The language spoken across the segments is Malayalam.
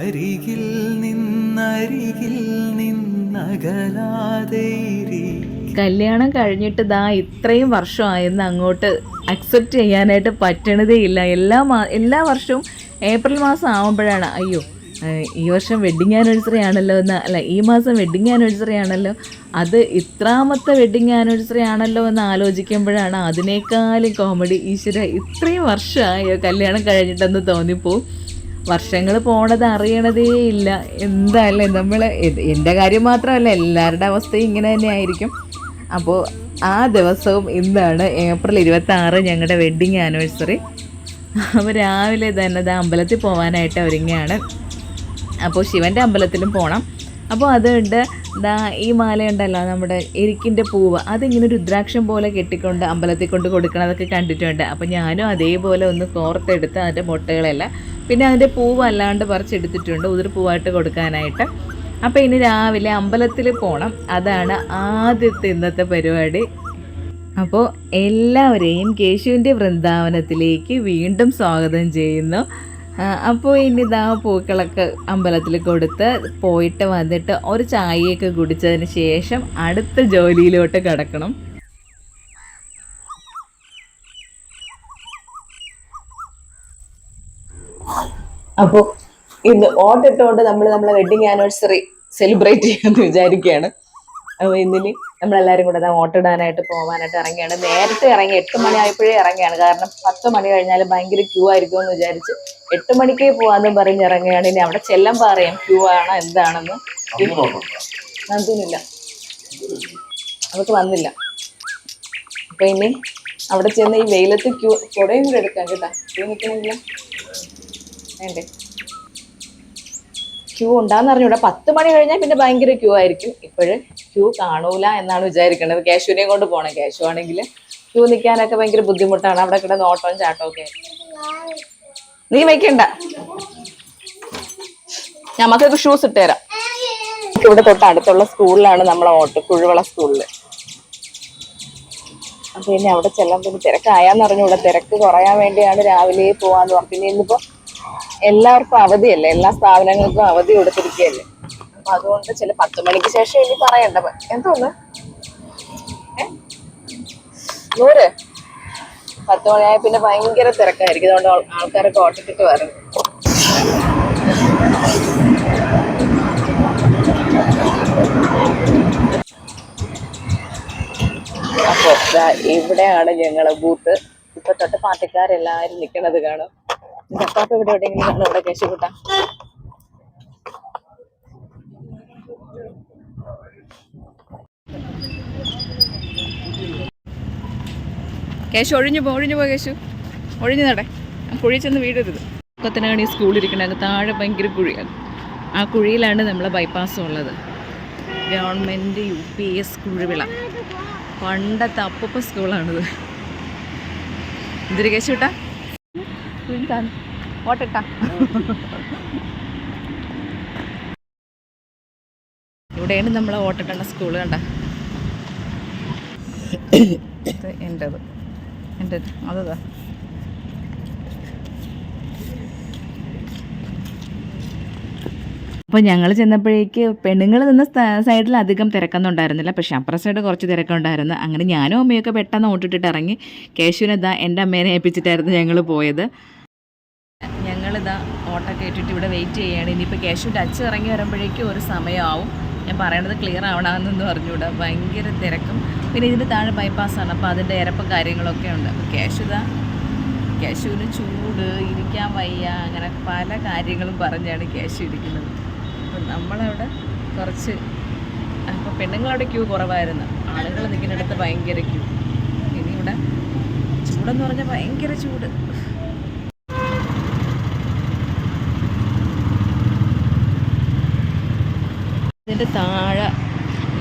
അരികിൽ നിന്നരികിൽ നിന്നകലാതെ കല്യാണം കഴിഞ്ഞിട്ട് ദാ ഇത്രയും വർഷമായെന്ന് അങ്ങോട്ട് അക്സെപ്റ്റ് ചെയ്യാനായിട്ട് പറ്റണതേ ഇല്ല എല്ലാ മാ എല്ലാ വർഷവും ഏപ്രിൽ മാസം ആവുമ്പോഴാണ്. അയ്യോ ഈ വർഷം വെഡ്ഡിങ് ആനിവേഴ്സറി ആണല്ലോ എന്ന് അല്ല ഈ മാസം വെഡ്ഡിങ് ആനിവേഴ്സറി ആണല്ലോ. അത് ഇത്രാമത്തെ വെഡ്ഡിങ് ആനിവേഴ്സറി ആണല്ലോ എന്ന് ആലോചിക്കുമ്പോഴാണ് അതിനേക്കാളും കോമഡി ഈശ്വര ഇത്രയും വർഷമായോ കല്യാണം കഴിഞ്ഞിട്ടെന്ന് തോന്നിപ്പോവും. വർഷങ്ങൾ പോണത് അറിയണതേ ഇല്ല. എന്തായാലും നമ്മൾ എന്റെ കാര്യം മാത്രമല്ല എല്ലാവരുടെ അവസ്ഥയും ഇങ്ങനെ തന്നെ ആയിരിക്കും. അപ്പോൾ ആ ദിവസവും ഇന്നാണ് ഏപ്രിൽ ഇരുപത്തി ആറ് ഞങ്ങളുടെ വെഡ്ഡിങ് ആനിവേഴ്സറി അപ്പോൾ രാവിലെ തന്നെ അത് അമ്പലത്തിൽ പോകാനായിട്ട് ഒരുങ്ങിയാണ് അപ്പോൾ ശിവന്റെ അമ്പലത്തിലും പോകണം അപ്പോൾ അതുകൊണ്ട് ദാ ഈ മാലയുണ്ടല്ലോ നമ്മുടെ എരിക്കിന്റെ പൂവ്. അതിങ്ങനെ രുദ്രാക്ഷം പോലെ കെട്ടിക്കൊണ്ട് അമ്പലത്തിൽ കൊണ്ട് കൊടുക്കണതൊക്കെ കണ്ടിട്ടുണ്ട്. അപ്പോൾ ഞാനും അതേപോലെ ഒന്ന് കോർത്തെടുത്ത് അതിന്റെ മുട്ടകളെല്ലാം പിന്നെ അതിന്റെ പൂവ് അല്ലാണ്ട് പറിച്ചെടുത്തിട്ടുണ്ട്. ഉതിർ പൂവായിട്ട് കൊടുക്കാനായിട്ട്. അപ്പോൾ ഇനി രാവിലെ അമ്പലത്തിൽ പോകണം അതാണ് ആദ്യത്തെ ഇന്നത്തെ പരിപാടി. അപ്പോൾ എല്ലാവരെയും കേശുവിന്റെ വൃന്ദാവനത്തിലേക്ക് വീണ്ടും സ്വാഗതം ചെയ്യുന്നു. അപ്പോൾ ഇനി ഇതാ പൂക്കളൊക്കെ അമ്പലത്തിൽ കൊടുത്ത് പോയിട്ട് വന്നിട്ട് ഒരു ചായയൊക്കെ കുടിച്ചതിന് ശേഷം അടുത്ത ജോലിയിലോട്ട് കിടക്കണം. അപ്പോൾ ഇന്ന് ഓട്ടിട്ടുകൊണ്ട് നമ്മൾ നമ്മളെ വെഡിങ് ആനിവേഴ്സറി സെലിബ്രേറ്റ് ചെയ്യാന്ന് വിചാരിക്കുകയാണ് അപ്പോൾ ഇന്നിന് നമ്മളെല്ലാവരും കൂടെ അതാ ഓട്ടിടാനായിട്ട് പോകാനായിട്ട് ഇറങ്ങിയാണ് നേരത്തെ ഇറങ്ങി എട്ട് മണി ആയപ്പോഴേ ഇറങ്ങിയാണ് കാരണം പത്ത് മണി കഴിഞ്ഞാൽ ഭയങ്കര ക്യൂ ആയിരിക്കും എന്ന് വിചാരിച്ച് എട്ട് മണിക്കേ പോവാന്ന് പറഞ്ഞ് ഇറങ്ങിയാണ് ഇനി അവിടെ ചെല്ലം അറിയാം ക്യൂ ആണോ എന്താണെന്ന്. നന്ദിനില്ല അവർക്ക് വന്നില്ല. അപ്പൊ ഇനി അവിടെ ചെന്ന് ഈ വെയിലത്ത് ക്യൂ കുടയും കൂടെ എടുക്കാം കേട്ടാ. ക്യൂ നിൽക്കണില്ല വേണ്ടേ? ക്യൂ ഉണ്ടാന്ന് പറഞ്ഞൂടെ പത്ത് മണി കഴിഞ്ഞാൽ പിന്നെ ഭയങ്കര ക്യൂ ആയിരിക്കും. ഇപ്പോഴ് ക്യൂ കാണൂല എന്നാണ് വിചാരിക്കുന്നത്. കേശുവിനെയും കൊണ്ട് പോണേ. കേശു ആണെങ്കിൽ ക്യൂ നിൽക്കാനൊക്കെ ഭയങ്കര ബുദ്ധിമുട്ടാണ്. അവിടെ കിടന്ന് ഓട്ടവും ചാട്ടവും ഒക്കെ നീ വയ്ക്കണ്ട നമുക്കൊക്കെ ഷൂസ് ഇട്ടുതരാം. ഇവിടെ തൊട്ട് അടുത്തുള്ള സ്കൂളിലാണ് നമ്മളെ ഓട്ടോ കുഴുവള സ്കൂളിൽ അപ്പൊ ഇനി അവിടെ ചെല്ലാൻ പിന്നെ തിരക്കായാന്ന് അറിഞ്ഞൂടെ. തിരക്ക് കുറയാൻ വേണ്ടിയാണ് രാവിലെ പോവാന്ന് പറഞ്ഞു പിന്നെ ഇന്നിപ്പോ എല്ലാവർക്കും അവധിയല്ലേ? എല്ലാ സ്ഥാപനങ്ങൾക്കും അവധി കൊടുത്തിരിക്കുകയല്ലേ? അപ്പൊ അതുകൊണ്ട് ചില പത്ത് മണിക്ക് ശേഷം ഇനി പറയണ്ട. എന്തോന്ന്? നൂറ്? പത്ത് മണിയായ പിന്നെ ഭയങ്കര തിരക്കായിരിക്കും. അതുകൊണ്ട് ആൾ- ആൾക്കാരൊക്കെ ഓട്ടത്തിട്ട് വരും. അപ്പൊ ഇവിടെയാണ് ഞങ്ങളെ ബൂത്ത്. ഇപ്പൊ തൊട്ട് പാർട്ടിക്കാരെല്ലാരും നിക്കണത് കാണും. കപ്പാപ്പ് ഇവിടെ എവിടെയെങ്കിലും കാണും ഇവിടെ കേശുകൂട്ട? കേശു ഒഴിഞ്ഞു പോ ഒഴിഞ്ഞു പോ കേശു. ഒഴിഞ്ഞു നടേ. ആ കുഴി ചെന്ന് വീടരുത്. പക്കത്തിനാണ് ഈ സ്കൂളിരിക്കുന്നത് അങ്ങ് താഴെ ഭയങ്കര കുഴിയാണ് ആ കുഴിയിലാണ് നമ്മളെ ബൈപ്പാസ് ഉള്ളത്. Government U P S Kuzhivila പണ്ടത്തെ അപ്പൂപ്പ സ്കൂളാണിത് എന്തൊരു കേശു ഓട്ടട്ട ഇവിടെയാണ് നമ്മൾ ഓട്ടിട്ടണ സ്കൂൾ കണ്ട. എന്റെത് എന്റെ അതതാ. അപ്പോൾ ഞങ്ങൾ ചെന്നപ്പോഴേക്ക് പെണ്ണുങ്ങൾ നിന്ന സൈഡിൽ അധികം തിരക്കൊന്നുണ്ടായിരുന്നില്ല പക്ഷേ അപ്പുറ സൈഡ് കുറച്ച് തിരക്കുണ്ടായിരുന്നു അങ്ങനെ ഞാനും അമ്മയൊക്കെ പെട്ടെന്ന് ഓട്ടിട്ടിട്ട് ഇറങ്ങി കേശുവിനെന്താ എന്റെ അമ്മേനെ ഏൽപ്പിച്ചിട്ടായിരുന്നു ഞങ്ങൾ പോയത്. ഞങ്ങളിതാ ഓട്ടോ കയറ്റിട്ട് ഇവിടെ വെയിറ്റ് ചെയ്യുകയാണ് ഇനിയിപ്പോൾ കേശുവിന്റെ അച്ഛൻ ഇറങ്ങി വരുമ്പോഴേക്കും ഒരു സമയമാവും. ഞാൻ പറയണത് ക്ലിയർ ആവണമെന്നൊന്നും അറിഞ്ഞുകൂടാ ഭയങ്കര തിരക്കും. പിന്നെ ഇതിന്റെ താഴെ ബൈപ്പാസ്സാണ് അപ്പോൾ അതിന്റെ ഇരപ്പ് കാര്യങ്ങളൊക്കെ ഉണ്ട്. അപ്പോൾ കേശു ഇതാ കേശുവിന് ചൂട് ഇരിക്കാൻ വയ്യ അങ്ങനെ പല കാര്യങ്ങളും പറഞ്ഞാണ് കേശു ഇരിക്കുന്നത്. അപ്പം നമ്മളവിടെ കുറച്ച് അപ്പോൾ പെണ്ണുങ്ങളവിടെ ക്യൂ കുറവായിരുന്നു. ആളുകൾ നിൽക്കുന്നിടത്ത് ഭയങ്കര ക്യൂ ഇനി ഇവിടെ ചൂടെന്ന് പറഞ്ഞാൽ ഭയങ്കര ചൂട്. ഇതിന്റെ താഴെ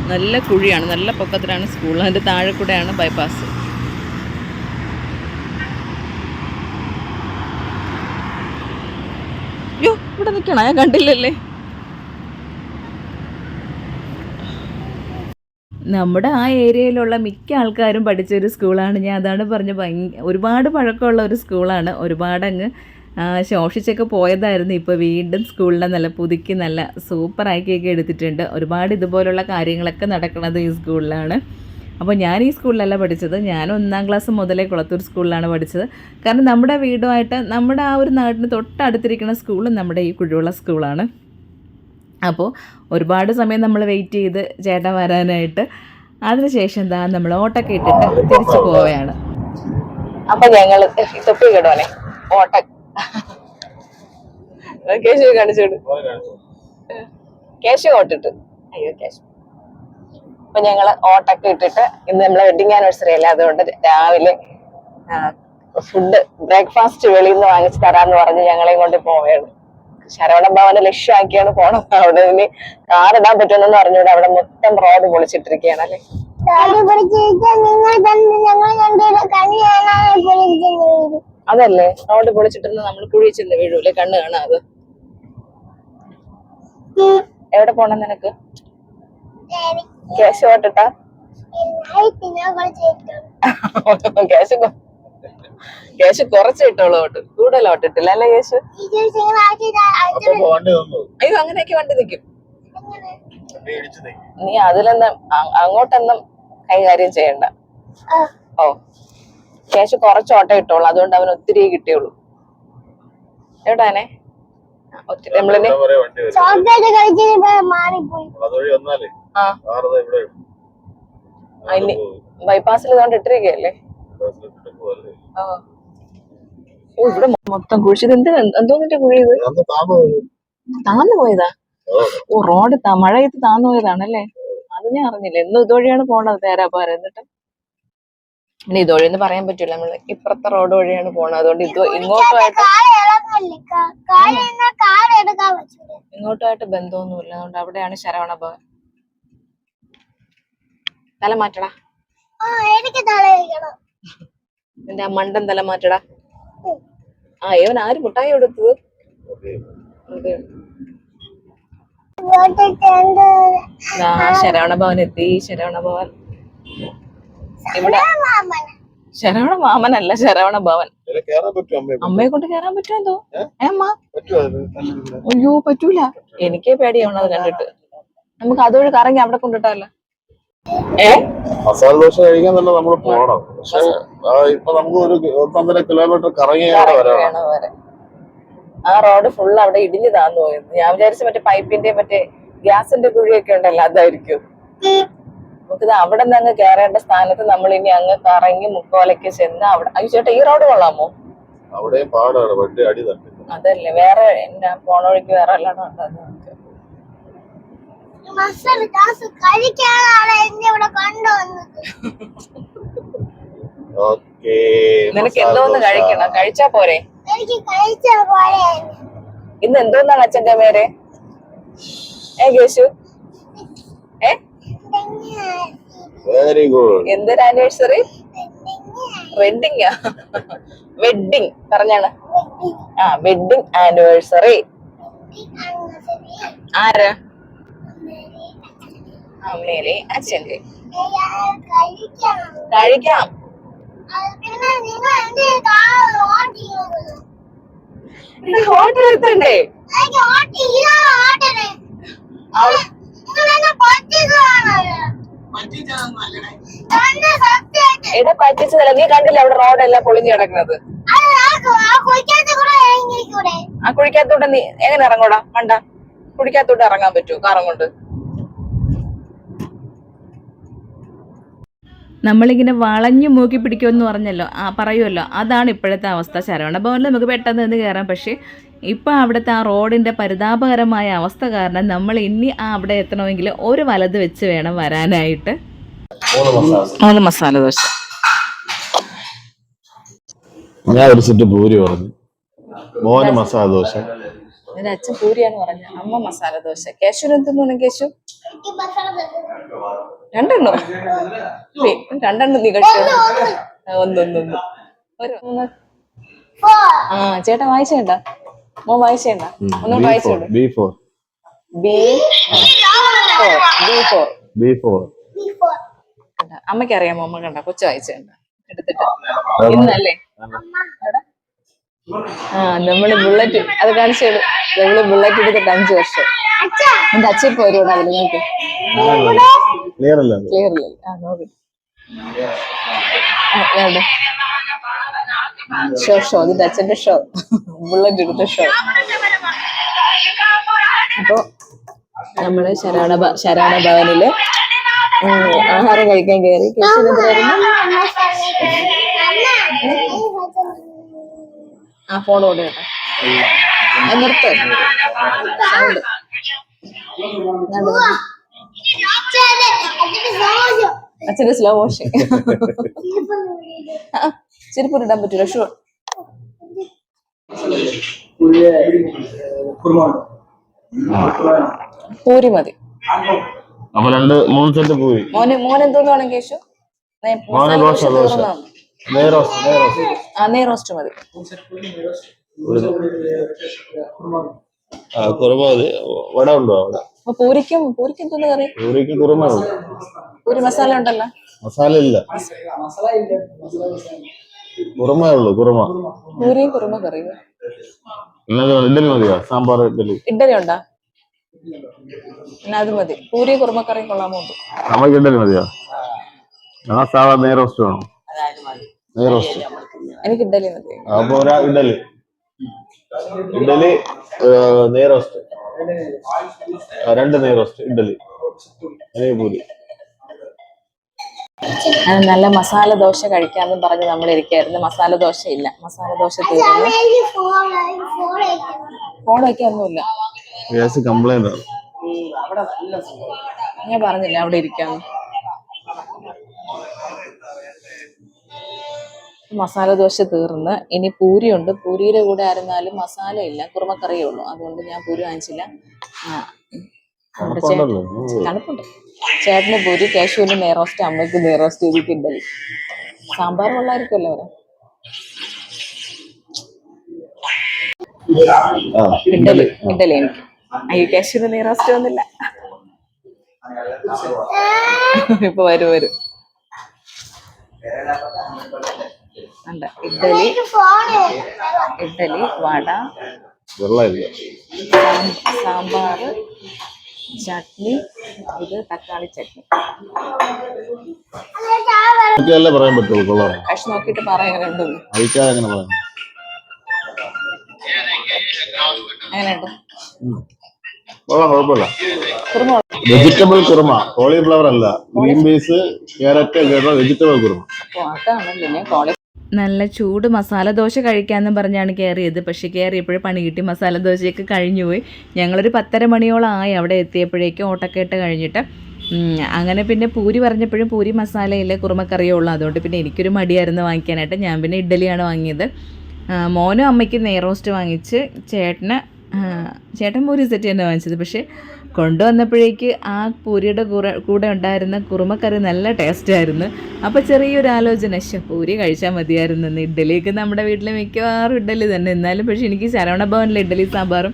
നല്ല കുഴിയാണ് നല്ല പൊക്കത്തിലാണ് സ്കൂൾ അതിന്റെ താഴെ കൂടെയാണ് ബൈപ്പാസ് യോ ഇവിടെ നിൽക്കണ ഞാൻ കണ്ടില്ലല്ലേ? നമ്മുടെ ആ ഏരിയയിലുള്ള മിക്ക ആൾക്കാരും പഠിച്ച ഒരു സ്കൂളാണ് ഞാൻ അതാണ് പറഞ്ഞ ഭയങ്കര ഒരുപാട് പഴക്കമുള്ള ഒരു സ്കൂളാണ് ഒരുപാട് അങ്ങ് ശോഷിച്ചൊക്കെ പോയതായിരുന്നു. ഇപ്പോൾ വീണ്ടും സ്കൂളിനെ നല്ല പുതുക്കി നല്ല സൂപ്പർ ആക്കിയൊക്കെ എടുത്തിട്ടുണ്ട്. ഒരുപാട് ഇതുപോലുള്ള കാര്യങ്ങളൊക്കെ നടക്കുന്നത് ഈ സ്കൂളിലാണ്. അപ്പോൾ ഞാൻ ഈ സ്കൂളിലല്ല പഠിച്ചത്. ഞാൻ ഒന്നാം ക്ലാസ് മുതലേ കുളത്തൂർ സ്കൂളിലാണ് പഠിച്ചത്. കാരണം നമ്മുടെ വീടുമായിട്ട് നമ്മുടെ ആ ഒരു നാടിന് തൊട്ടടുത്തിരിക്കുന്ന സ്കൂളും നമ്മുടെ ഈ കുഴിവുള്ള സ്കൂളാണ്. അപ്പോൾ ഒരുപാട് സമയം നമ്മൾ വെയിറ്റ് ചെയ്ത് ചേട്ടൻ വരാനായിട്ട്. അതിനുശേഷം എന്താ നമ്മൾ ഓട്ടൊക്കെ ഇട്ടിട്ട് തിരിച്ചു പോവുകയാണ്. അപ്പൊ ഞങ്ങൾ തൊപ്പി കിടോനെ ഓട്ട കേശു കാണിച്ചോട്. കേശു ഓട്ടിട്ട്. അയ്യോ കേശു. അപ്പൊ ഞങ്ങൾ ഓട്ടൊക്കെ ഇട്ടിട്ട് ഇന്ന് നമ്മളെ വെഡിങ് ആനിവേഴ്സറി അല്ലേ? അതുകൊണ്ട് രാവിലെ ഫുഡ് ബ്രേക്ക്ഫാസ്റ്റ് വെളിയിൽ നിന്ന് വാങ്ങിച്ചു തരാന്ന് പറഞ്ഞ് ഞങ്ങളെയും കൊണ്ട് പോവുകയാണ്. ശരവണ ഭവനെ ലക്ഷ്യമാക്കിയാണ് പോണത്. അവിടെ ഇനി കാർ ഇടാൻ പറ്റുമെന്ന് പറഞ്ഞുകൊണ്ട് അവിടെ മൊത്തം റോഡ് പൊളിച്ചിട്ടിരിക്കുകയാണ് അല്ലേ? നിങ്ങൾ തന്നെ ഞങ്ങൾ രണ്ടുപേരും കണ്ണി വരും അതല്ലേ? റോഡ് പൊളിച്ചിട്ടിരുന്ന നമ്മൾ കുഴി ചെന്ന് വീഴൂലെ കണ്ണ് കാണാതെ എവിടെ പോണം നിനക്ക്? ക്യാഷ് പോട്ടിട്ടാ. ക്യാഷ് ക്യാഷ് കുറച്ച് ഇട്ടോളൂ ഓട്ട് കൂടുതൽ ഓട്ടിട്ടില്ല അല്ലേ ക്യാഷ്? അയ്യോ അങ്ങനെയൊക്കെ വണ്ടി നിൽക്കും നീ അതിലൊന്നും അങ്ങോട്ടൊന്നും കൈകാര്യം ചെയ്യണ്ട. ഓ. ക്യാഷ് കുറച്ച് ഓട്ടം ഇട്ടോളൂ. അതുകൊണ്ട് അവന് ഒത്തിരി കിട്ടിയുള്ളൂ. എവിടാനെ ഒത്തിരി. നമ്മളിനി ബൈപ്പാസിൽ ഇതുകൊണ്ട് ഇവിടെ മൊത്തം കുഴിച്ചത് എന്ത് എന്തോന്നിന്റെ കുഴി ഇത്? അന്ന് താമസം താന്നു പോയതാ? ഓ. റോഡ് താ മഴ ചെയ്ത് താന്നു പോയതാണല്ലേ? അത് ഞാൻ അറിഞ്ഞില്ല. എന്നും ഇതുവഴിയാണ് പോണത് തേരാപ്പാറ എന്നിട്ട്? ഇനി ഇതുവഴി എന്ന് പറയാൻ പറ്റൂല നമ്മൾ ഇപ്പുറത്തെ റോഡ് വഴിയാണ് പോണത്. അതുകൊണ്ട് ഇത് ഇങ്ങോട്ടുമായിട്ട് ഇങ്ങോട്ടുമായിട്ട് ബന്ധമൊന്നുമില്ല. അതുകൊണ്ട് അവിടെയാണ് ശരവണ ഭവൻ. തല മാറ്റടാ. എന്റെ നിന്റെ ആ മണ്ടൻ തല മാറ്റടാ. ആ ഇവൻ ആര് മുട്ടായി എടുത്തത് ശരവണ ഭവൻ എത്തി. ശരവണ ഭവൻ. ഇവിടെ മാമൻ ശരവണ മാമനല്ല ശരവണ ഭവൻ. അമ്മയെ കൊണ്ട്? കേറാൻ പറ്റുമോ എന്തോ. അയ്യോ പറ്റൂല. എനിക്കേ പേടിയാവണം അത് കണ്ടിട്ട്. നമുക്ക് അതുവഴി കറങ്ങി അവിടെ കൊണ്ടിട്ടല്ല ഏ? മസാല ദോശ കഴിക്കാൻ തന്നെ നമ്മൾ പോണം. പക്ഷെ ആ, ഇപ്പൊ നമുക്ക് ഒരു ഒന്നൊന്നര കിലോമീറ്റർ കറങ്ങി വരണം ആ റോഡ് ഫുൾ അവിടെ ഇടിഞ്ഞു താന്നു പോയത്. ഞാൻ വിചാരിച്ച മറ്റേ പൈപ്പിന്റെ മറ്റേ ഗ്യാസിന്റെ കുഴിയൊക്കെ ഉണ്ടല്ലോ അതായിരിക്കും. നമുക്കിത് അവിടെ നിന്ന് അങ്ങ് കയറേണ്ട സ്ഥാനത്ത് നമ്മൾ ഇനി അങ്ങ് കറങ്ങി മുക്കോലയ്ക്ക് ചെന്ന് അവിടെ അയ്യോ ചേട്ടാ ഈ റോഡ് കൊള്ളാമോ? അവിടെ പാടാണ് വണ്ടി അടി തട്ടി അതല്ലേ വേറെ എന്നാ പോണ വഴിക്ക് വേറെ അല്ലാണ്ട് ഉണ്ട് നിനക്ക് എന്തോന്ന് കഴിക്കണം? കഴിച്ചാ പോരെ? എനിക്ക് കഴിച്ച പോലെ ഇന്ന് എന്തോന്നാണ് അച്ഛന്റെ പേര്? ഏ കേശു? വെരി ഗുഡ് എന്തൊരു ആനിവേഴ്സറി വെഡിങ് വെഡിങ് പറഞ്ഞാണ്. ആ വെഡിങ് ആനിവേഴ്സറി ആര്? അമ്മേരെ അച്ഛന്റെ കഴിക്കാം. ഹോട്ടൽ എടുത്തണ്ടേ എടാ പറ്റിച്ചതല്ല. നീ കണ്ടില്ല അവിടെ റോഡെല്ലാം പൊളിഞ്ഞു കിടക്കുന്നത്? ആ കുഴിക്കാത്തോട്ട് നീ എങ്ങനെ ഇറങ്ങൂടാ? കണ്ട കുഴിക്കകത്തോട്ട് ഇറങ്ങാൻ പറ്റുമോ കാറും കൊണ്ട്? നമ്മളിങ്ങനെ വളഞ്ഞു മൂക്കി പിടിക്കുമെന്ന് പറഞ്ഞല്ലോ. ആ പറയുമല്ലോ. അതാണ് ഇപ്പോഴത്തെ അവസ്ഥ ശരവണ ഭവനിൽ നമുക്ക് പെട്ടെന്ന് നിന്ന് കയറാം. പക്ഷേ ഇപ്പം അവിടുത്തെ ആ റോഡിന്റെ പരിതാപകരമായ അവസ്ഥ കാരണം നമ്മൾ ഇനി ആ അവിടെ എത്തണമെങ്കിൽ ഒരു വലത് വെച്ച് വേണം വരാനായിട്ട്. മൂന്ന് മസാല. ദോശ. ഞാൻ ഒരു സെറ്റ് പൂരി പറഞ്ഞു. മോന് മസാല ദോശ. എന്റെ അച്ഛൻ പൂരിയാന്ന് പറഞ്ഞ. അമ്മ മസാല ദോശ. കേശുവിന് എന്തെന്നു കേശു? എനിക്ക് മസാല ദോശ രണ്ടെണ്ണോ രണ്ടെണ്ണം നീ കഴിച്ചോ? ആ, ഒന്ന് ഒന്ന് ഒന്ന്. ഒരു ആ ചേട്ടാ വായിച്ചേണ്ട മോൻ വായിച്ചേണ്ട ഒന്നും വായിച്ചോണ്ട് B for B for B for B for അമ്മയ്ക്ക് അറിയാമോ അമ്മ കണ്ട? കൊച്ചു വായിച്ചേണ്ട എടുത്തിട്ട്. ഇന്നല്ലേ. ആ നമ്മൾ ബുള്ളറ്റ് അത് കാണിച്ചു. നമ്മൾ ബുള്ളറ്റ് എടുത്തിട്ട് അഞ്ചു വർഷം. എന്റെ അച്ഛൻ ഇപ്പൊ വരുവാണ് അതിൽ നോക്ക് ക്ലിയർ അല്ലേ? ക്ലിയർ അല്ലേ? ആ നോക്കി. ഷോ ഷോ ഇത് അച്ഛന്റെ ഷോ ബുള്ളറ്റ് എടുത്ത ഷോ അപ്പൊ നമ്മൾ ശരാണ ശരാണ ഭവനിൽ ആഹാരം കഴിക്കാൻ കയറി ആ ഫോൺ ഓടി കേട്ടോ. നിർത്ത്. സൗണ്ട് അച്ഛന്റെ സ്ലോ മോഷൻ ചെരുപ്പ് ഇടാൻ പറ്റൂല. ഷൂ. പൂരി മതി. അപ്പൊ രണ്ട് മൂന്ന് സെറ്റ് മോന് മോൻ കേശു മസാല ദോശ ദോശ. ആ നെയ് റോസ്റ്റ് മതി. ആ കുറുമ മതി. വട ഉണ്ടോ അവിടെ? അപ്പൊ പൂരിക്കും പൂരിക്കും എന്തോന്ന് കറി? പൂരിക്ക് കുറുമ ഉണ്ട്. പൂരി മസാല ഉണ്ടല്ലോ. മസാല ഇല്ല. കുറുമ ഉള്ളു കുറുമ. പൂരിയും കുറുമ കറിയും ഇന്നത് ഇഡലി മതിയോ? സാമ്പാർ ഇഡലി ഇഡലി ഉണ്ടാ? അത് മതി. പൂരി കുറുമക്കറിയും കൊള്ളാമോ നമുക്ക് ഇഡലി മതിയോ? ആ സാധാ നെയ്റോസ്റ്റ് വേണം. നെയ്റോസ്റ്റ് എനിക്ക് ഇഡലി മതി. അപ്പൊ ഒരാ ഇഡലി ഇഡലി നെയ്റോസ്റ്റ് രണ്ട് നെയ്റോസ്റ്റ് ഇഡലി എനിക്ക് പൂരി. നല്ല മസാല ദോശ കഴിക്കാമെന്ന് പറഞ്ഞ് നമ്മൾ ഇരിക്കായിരുന്നു മസാല ദോശ ഇല്ല. മസാല ദോശ ഫോൺ വയ്ക്കൊന്നുമില്ല ഞാൻ പറഞ്ഞില്ല അവിടെ ഇരിക്കാന്ന്? മസാല ദോശ തീർന്ന്. ഇനി പൂരിയുണ്ട്. പൂരിയുടെ കൂടെ ആയിരുന്നാലും മസാല ഇല്ല. കുറുമക്കറിയേ ഉള്ളൂ. അതുകൊണ്ട് ഞാൻ പൂരി വാങ്ങിച്ചില്ല. തണുപ്പുണ്ട്. ചേട്ടന് പൂരി കാശുവിന് നെയ്റോസ്റ്റ് അമ്മയ്ക്ക് നെയ്റോസ്റ്റ് എനിക്ക് ഇഡലി സാമ്പാർ കൊള്ളായിരിക്കുമല്ലോ അവരെ. ഇഡലി ഇഡലി എനിക്ക്. അയ്യോ കേശുവിന് നെയ്റോസ്റ്റ് വന്നില്ല. ഇപ്പൊ വരും വരും. ഉണ്ട് ഇഡലി ഇഡലി വട സാമ്പാർ ചട്നി ഇത് തക്കാളി ചട്നി. എനിക്കല്ലേ പറയാൻ പറ്റുള്ളൂ കൊള്ളാം. പക്ഷെ നോക്കിയിട്ട് പറയാൻ എങ്ങനെ ഉണ്ടെന്ന് അയക്കാതെ എങ്ങനെ പറയാം? എങ്ങനെയുണ്ട്? കൊള്ളാം കുഴപ്പമില്ല. കുറുമ വെജിറ്റബിൾ കുറുമ കോളിഫ്ലവർ അല്ല. Green peas carrot vegetable korma. അതാണല്ലോ ഞാൻ കോളേജ് നല്ല ചൂട് മസാല ദോശ കഴിക്കാമെന്ന് പറഞ്ഞാണ് കയറിയത് പക്ഷേ കയറിയപ്പോഴും പണി കിട്ടി. മസാല ദോശയൊക്കെ കഴിഞ്ഞുപോയി. ഞങ്ങളൊരു പത്തര മണിയോളം ആയി അവിടെ എത്തിയപ്പോഴേക്കും ഓട്ടക്കേട്ട് കഴിഞ്ഞിട്ട് അങ്ങനെ പിന്നെ പൂരി പറഞ്ഞപ്പോഴും പൂരി മസാലയില്ല കുറുമക്കറിയേ ഉള്ളൂ. അതുകൊണ്ട് പിന്നെ എനിക്കൊരു മടിയായിരുന്നു വാങ്ങിക്കാനായിട്ട്. ഞാൻ പിന്നെ ഇഡ്ഡലിയാണ് വാങ്ങിയത്. മോനും അമ്മയ്ക്ക് നെയ്റോസ്റ്റ് വാങ്ങിച്ച് ചേട്ടന് ചേട്ടൻ പൂരി സെറ്റ് തന്നെ വാങ്ങിച്ചത്. പക്ഷേ കൊണ്ടുവന്നപ്പോഴേക്ക് ആ പൂരിയുടെ കൂടെ ഉണ്ടായിരുന്ന കുറുമക്കറി നല്ല ടേസ്റ്റായിരുന്നു അപ്പോൾ ചെറിയൊരു ആലോചന ശ പൂരി കഴിച്ചാൽ മതിയായിരുന്നു. ഇഡ്ഡലിയൊക്കെ നമ്മുടെ വീട്ടിൽ മിക്കവാറും ഇഡ്ഡലി തന്നെ. എന്നാലും പക്ഷേ എനിക്ക് ശരവണ ഭവനിലെ ഇഡ്ഡലി സാമ്പാറും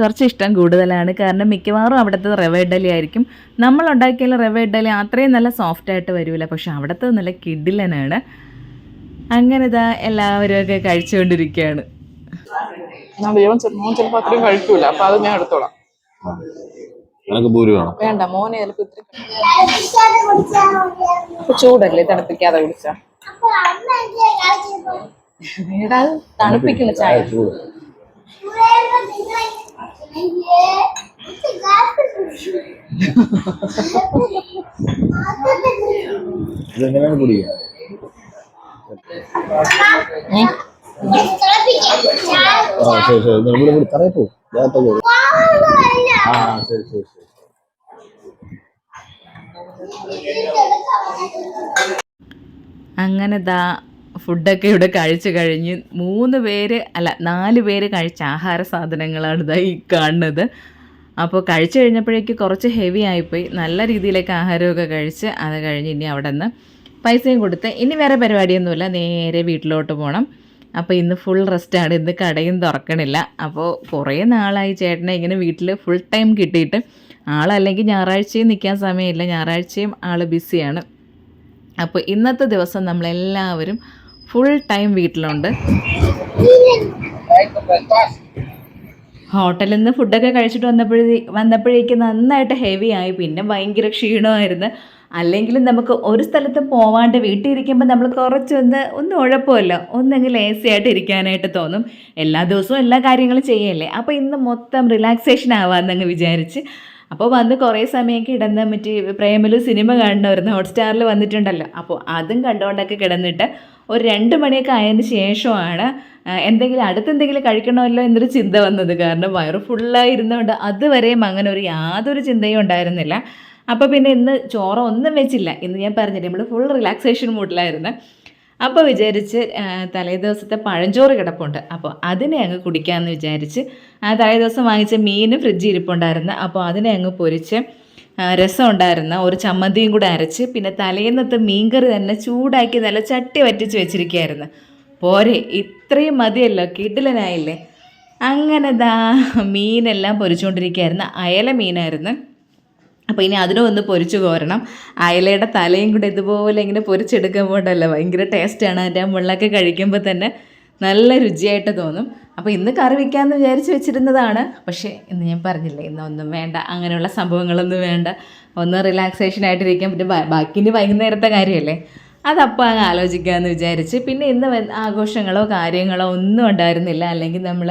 കുറച്ച് ഇഷ്ടം കൂടുതലാണ്. കാരണം മിക്കവാറും അവിടുത്തെ റവ ഇഡ്ഡലി ആയിരിക്കും. നമ്മൾ ഉണ്ടാക്കിയാൽ റവ ഇഡ്ഡലി അത്രയും നല്ല സോഫ്റ്റ് ആയിട്ട് വരില്ല പക്ഷേ അവിടുത്തെ നല്ല കിഡിലനാണ്. അങ്ങനെ ഇതാ എല്ലാവരും ഒക്കെ കഴിച്ചുകൊണ്ടിരിക്കുകയാണ്. ഞാൻ ദൈവം ചിലപ്പോൾ അത്രയും കഴിക്കൂല. അപ്പൊ അത് ഞാൻ എടുത്തോളാം. എനിക്ക് ഭൂരി വേണം? വേണ്ട മോനെ ചിലപ്പോ ഇത്തിരി ചൂടല്ലേ തണുപ്പിക്കാതെ കുടിച്ച. വേടാ അത് തണുപ്പിക്കുന്ന ചായ. ചൂട്. ഇതെങ്ങനെയാണ് കുടിക്കുക. ആ ശരി ശരി. ഇവിടെ ഞാൻ തറയിൽ ശരി അങ്ങനെ ദാ ഫുഡൊക്കെ ഇവിടെ കഴിച്ചു കഴിഞ്ഞ് മൂന്ന് പേര് അല്ല നാല് പേര് കഴിച്ച ആഹാര സാധനങ്ങളാണ് ഇതാ ഈ കാണുന്നത്. അപ്പോൾ കഴിച്ചു കഴിഞ്ഞപ്പോഴേക്ക് കുറച്ച് ഹെവി ആയിപ്പോയി. നല്ല രീതിയിലേക്ക് ആഹാരമൊക്കെ കഴിച്ച് അത് കഴിഞ്ഞ് ഇനി അവിടെ നിന്ന് പൈസയും കൊടുത്ത് ഇനി വേറെ പരിപാടിയൊന്നുമില്ല. നേരെ വീട്ടിലോട്ട് പോകണം അപ്പോൾ ഇന്ന് ഫുൾ റെസ്റ്റാണ് ഇന്ന് കടയും തുറക്കണില്ല. അപ്പോൾ കുറേ നാളായി ചേട്ടനെ ഇങ്ങനെ വീട്ടിൽ ഫുൾ ടൈം കിട്ടിയിട്ട്. ആളല്ലെങ്കിൽ ഞായറാഴ്ചയും നിൽക്കാൻ സമയമില്ല. ഞായറാഴ്ചയും ആൾ ബിസിയാണ്. അപ്പോൾ ഇന്നത്തെ ദിവസം നമ്മളെല്ലാവരും ഫുൾ ടൈം വീട്ടിലുണ്ട്. ഹോട്ടലിൽ നിന്ന് ഫുഡൊക്കെ കഴിച്ചിട്ട് വന്നപ്പോഴേ വന്നപ്പോഴേക്ക് നന്നായിട്ട് ഹെവി ആയി. പിന്നെ ഭയങ്കര ക്ഷീണമായിരുന്നു. അല്ലെങ്കിലും നമുക്ക് ഒരു സ്ഥലത്ത് പോവാണ്ട് വീട്ടിൽ ഇരിക്കുമ്പോൾ നമ്മൾ കുറച്ചൊന്ന് ഒന്ന് ഉഴപ്പമല്ല ഒന്നെങ്കിൽ എ സി ആയിട്ട് ഇരിക്കാനായിട്ട് തോന്നും. എല്ലാ ദിവസവും എല്ലാ കാര്യങ്ങളും ചെയ്യല്ലേ? അപ്പോൾ ഇന്ന് മൊത്തം റിലാക്സേഷൻ ആവാമെന്നങ്ങ് വിചാരിച്ച്. അപ്പോൾ വന്ന് കുറേ സമയം കിടന്ന് മറ്റേ പ്രേമലു സിനിമ കണ്ടവരുന്ന ഹോട്ട്സ്റ്റാറിൽ വന്നിട്ടുണ്ടല്ലോ. അപ്പോൾ അതും കണ്ടുകൊണ്ടൊക്കെ കിടന്നിട്ട് ഒരു രണ്ട് മണിയൊക്കെ ആയതിന് ശേഷമാണ് എന്തെങ്കിലും അടുത്തെന്തെങ്കിലും കഴിക്കണമല്ലോ എന്നൊരു ചിന്ത വന്നത്. കാരണം വയറ് ഫുള്ളായി ഇരുന്നുകൊണ്ട് അതുവരെയും അങ്ങനെ ഒരു യാതൊരു ചിന്തയും ഉണ്ടായിരുന്നില്ല. അപ്പോൾ പിന്നെ ഇന്ന് ചോറ ഒന്നും വെച്ചില്ല. ഇന്ന് ഞാൻ പറഞ്ഞില്ല നമ്മൾ ഫുൾ റിലാക്സേഷൻ മൂഡിലായിരുന്നു. അപ്പോൾ വിചാരിച്ച് തലേ ദിവസത്തെ പഴഞ്ചോറ് കിടപ്പുണ്ട്. അപ്പോൾ അതിനെ അങ്ങ് കുടിക്കാമെന്ന് വിചാരിച്ച് ആ തലേ ദിവസം വാങ്ങിച്ച മീൻ ഫ്രിഡ്ജിൽ ഇരിപ്പുണ്ടായിരുന്നു. അപ്പോൾ അതിനെ അങ്ങ് പൊരിച്ച് രസം ഉണ്ടായിരുന്ന ഒരു ചമ്മന്തിയും കൂടെ അരച്ച് പിന്നെ തലേന്നത്തെ മീൻകറി തന്നെ ചൂടാക്കി നല്ല ചട്ടി വറ്റിച്ച് വെച്ചിരിക്കുകയായിരുന്നു പോരെ ഇത്രയും മതിയല്ലോ കിടിലനായില്ലേ? അങ്ങനെ ദാ മീനെല്ലാം പൊരിച്ചുകൊണ്ടിരിക്കുകയായിരുന്നു അയല മീനായിരുന്നു. അപ്പോൾ ഇനി അതിനും ഒന്ന് പൊരിച്ചു കോരണം. അയലയുടെ തലയും കൂടെ ഇതുപോലെ ഇങ്ങനെ പൊരിച്ചെടുക്കുമ്പോണ്ടല്ലോ ഭയങ്കര ടേസ്റ്റാണ് അതിന്റെ മുള്ളൊക്കെ കഴിക്കുമ്പോൾ തന്നെ നല്ല രുചിയായിട്ട് തോന്നും. അപ്പോൾ ഇന്ന് കറി വയ്ക്കാമെന്ന് വിചാരിച്ച് വെച്ചിരുന്നതാണ്. പക്ഷേ ഇന്ന് ഞാൻ പറഞ്ഞില്ലേ ഇന്ന് ഒന്നും വേണ്ട. അങ്ങനെയുള്ള സംഭവങ്ങളൊന്നും വേണ്ട. ഒന്ന് റിലാക്സേഷൻ ആയിട്ടിരിക്കാൻ പിന്നെ ബാക്കി ഇനി വൈകുന്നേരത്തെ കാര്യമല്ലേ അതപ്പോൾ അങ്ങ് ആലോചിക്കാമെന്ന് വിചാരിച്ച്. പിന്നെ ഇന്ന് ആഘോഷങ്ങളോ കാര്യങ്ങളോ ഒന്നും ഉണ്ടായിരുന്നില്ല. അല്ലെങ്കിൽ നമ്മൾ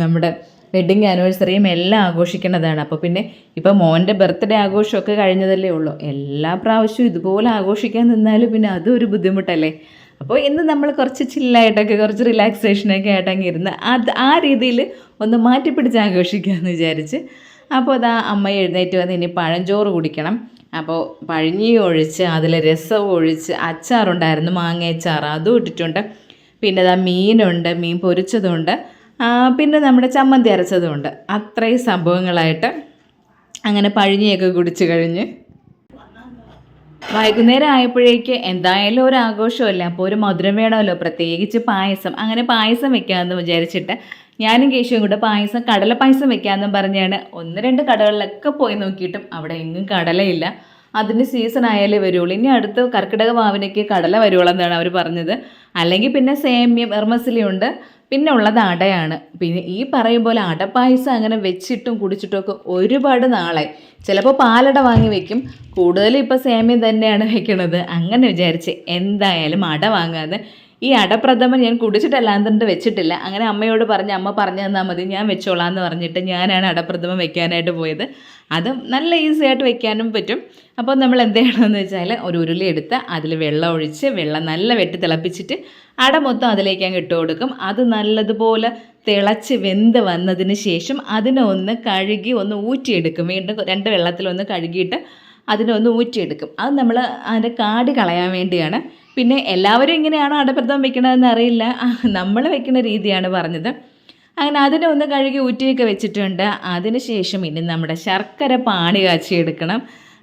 നമ്മുടെ വെഡ്ഡിങ് ആനിവേഴ്സറിയും എല്ലാം ആഘോഷിക്കുന്നതാണ്. അപ്പോൾ പിന്നെ ഇപ്പോൾ മോന്റെ ബർത്ത്ഡേ ആഘോഷമൊക്കെ കഴിഞ്ഞതല്ലേ ഉള്ളൂ. എല്ലാ പ്രാവശ്യവും ഇതുപോലെ ആഘോഷിക്കാൻ നിന്നാൽ പിന്നെ അതും ഒരു ബുദ്ധിമുട്ടല്ലേ? അപ്പോൾ ഇന്ന് നമ്മൾ കുറച്ച് ചില്ലായിട്ടൊക്കെ കുറച്ച് റിലാക്സേഷനൊക്കെ ആയിട്ടങ്ങ് ഇരുന്ന് അത് ആ രീതിയിൽ ഒന്ന് മാറ്റിപ്പിടിച്ച് ആഘോഷിക്കാമെന്ന് വിചാരിച്ച് അപ്പോൾ അതാ അമ്മ എഴുന്നേറ്റ് വന്ന് ഇനി പഴഞ്ചോറ് കുടിക്കണം. അപ്പോൾ പഴഞ്ഞി ഒഴിച്ച് അതിൽ രസം ഒഴിച്ച് അച്ചാറുണ്ടായിരുന്നു മാങ്ങ അച്ചാർ അതും ഇട്ടിട്ടുണ്ട്. പിന്നെ അതാ മീനുണ്ട് മീൻ പൊരിച്ചതുണ്ട്. പിന്നെ നമ്മുടെ ചമ്മന്തി അരച്ചതുമുണ്ട് അത്രയും സംഭവങ്ങളായിട്ട് അങ്ങനെ പഴിഞ്ഞിയൊക്കെ കുടിച്ച് കഴിഞ്ഞ്. വൈകുന്നേരം ആയപ്പോഴേക്ക് എന്തായാലും ഒരു ആഘോഷമല്ല അപ്പോൾ ഒരു മധുരം വേണമല്ലോ പ്രത്യേകിച്ച് പായസം. അങ്ങനെ പായസം വെക്കാമെന്ന് വിചാരിച്ചിട്ട് ഞാനും കേശുവും കൂടെ പായസം കടല പായസം വെക്കാമെന്നും പറഞ്ഞാണ് ഒന്ന് രണ്ട് കടകളിലൊക്കെ പോയി നോക്കിയിട്ടും അവിടെ എങ്ങും കടലയില്ല. അതിന്റെ സീസൺ ആയാലേ വരുള്ളൂ ഇനി അടുത്ത് കർക്കിടക വാവിനയ്ക്ക് കടല വരുവുള്ളൂ എന്നാണ് അവർ പറഞ്ഞത്. അല്ലെങ്കിൽ പിന്നെ സേമ്യം എർമസിലിയുണ്ട് പിന്നെ ഉള്ളത് അടയാണ്. പിന്നെ ഈ പറയും പോലെ അടപ്പായസം അങ്ങനെ വെച്ചിട്ടും കുടിച്ചിട്ടും ഒക്കെ ഒരുപാട് നാളെ ചിലപ്പോൾ പാലട വാങ്ങി വെക്കും. കൂടുതലും ഇപ്പോൾ സേമ്യം തന്നെയാണ് വെക്കണത്. അങ്ങനെ വിചാരിച്ച് എന്തായാലും അട വാങ്ങാതെ ഈ അടപ്രഥമൻ ഞാൻ കുടിച്ചിട്ടല്ല എന്നിട്ട് വെച്ചിട്ടില്ല. അങ്ങനെ അമ്മയോട് പറഞ്ഞ് അമ്മ പറഞ്ഞു തന്നാൽ മതി ഞാൻ വെച്ചോളാം എന്ന് പറഞ്ഞിട്ട് ഞാനാണ് അടപ്രഥമൻ വെക്കാനായിട്ട് പോയത്. അത് നല്ല ഈസി ആയിട്ട് വെക്കാനും പറ്റും. അപ്പോൾ നമ്മൾ എന്ത് ചെയ്യണമെന്ന് വെച്ചാൽ ഒരു ഉരുളി എടുത്ത് അതിൽ വെള്ളം ഒഴിച്ച് വെള്ളം നല്ല വെട്ടി തിളപ്പിച്ചിട്ട് അട മൊത്തം അതിലേക്ക് അങ്ങ് ഇട്ട് കൊടുക്കും. അത് നല്ലതുപോലെ തിളച്ച് വെന്ത് വന്നതിന് ശേഷം അതിനെ ഒന്ന് കഴുകി ഒന്ന് ഊറ്റിയെടുക്കും. വീണ്ടും രണ്ട് വെള്ളത്തിലൊന്ന് കഴുകിയിട്ട് അതിനെ ഒന്ന് ഊറ്റിയെടുക്കും. അത് നമ്മൾ അതിന്റെ കാടി കളയാൻ വേണ്ടിയാണ് പിന്നെ എല്ലാവരും എങ്ങനെയാണ് അടപ്രഥമം വെക്കണതെന്ന് അറിയില്ല. നമ്മൾ വെക്കുന്ന രീതിയാണ് പറഞ്ഞത്. അങ്ങനെ അതിനെ ഒന്ന് കഴുകി ഊറ്റിയൊക്കെ വെച്ചിട്ടുണ്ട്. അതിനുശേഷം ഇനി നമ്മുടെ ശർക്കര പാണി കാച്ചിയെടുക്കണം.